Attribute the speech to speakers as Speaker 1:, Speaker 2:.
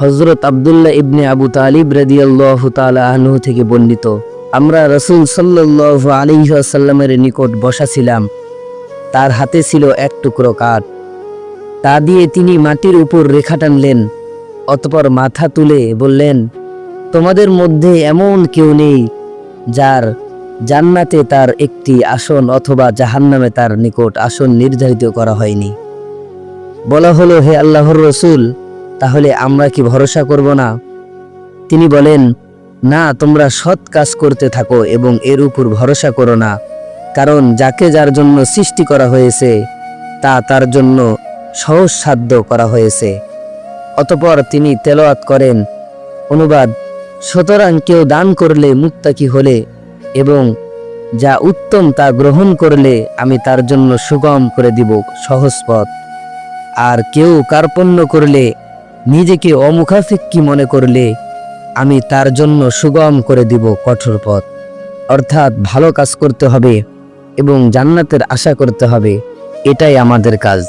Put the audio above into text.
Speaker 1: হজরত আবদুল্লাহ ইবনে আবু তালিব রাদিয়াল্লাহ তালা আনহু থেকে বর্ণিত, আমরা রসুল সাল্লাহ আলিহাসাল্লামের নিকট বসা ছিলাম। তার হাতে ছিল এক টুকরো কাঠ। তা দিয়ে তিনি মাটির উপর রেখা টানলেন, অতপর মাথা তুলে বললেন, তোমাদের মধ্যে এমন কেউ নেই যার জান্নাতে তার একটি আসন অথবা জাহান্নামে তার নিকট আসন নির্ধারিত করা হয়নি। বলা হলো, হে আল্লাহর রসুল তাহলে আমরা কি ভরসা করব না? তিনি বলেন, না, তোমরা সৎ কাজ করতে থাকো এবং এর উপর ভরসা করো না, কারণ যাকে যার জন্য সৃষ্টি করা হয়েছে, তা তার জন্য সহজ সাধ্য করা হয়েছে। অতপর তিনি তেলাওয়াত করেন, অনুবাদ, সুতরাং কেউ দান করলে মুক্তাকি হলে এবং যা উত্তম তা গ্রহণ করলে আমি তার জন্য সুগম করে দিব সহজ পথ। আর কেউ কার্পণ্য করলে নিজেকে অমুখাফিক্কি মনে করলে? আমি তার জন্য সুগম করে দিব কঠোর পথ। অর্থাৎ ভালো কাজ করতে হবে এবং জান্নাতের আশা করতে হবে। এটাই আমাদের কাজ।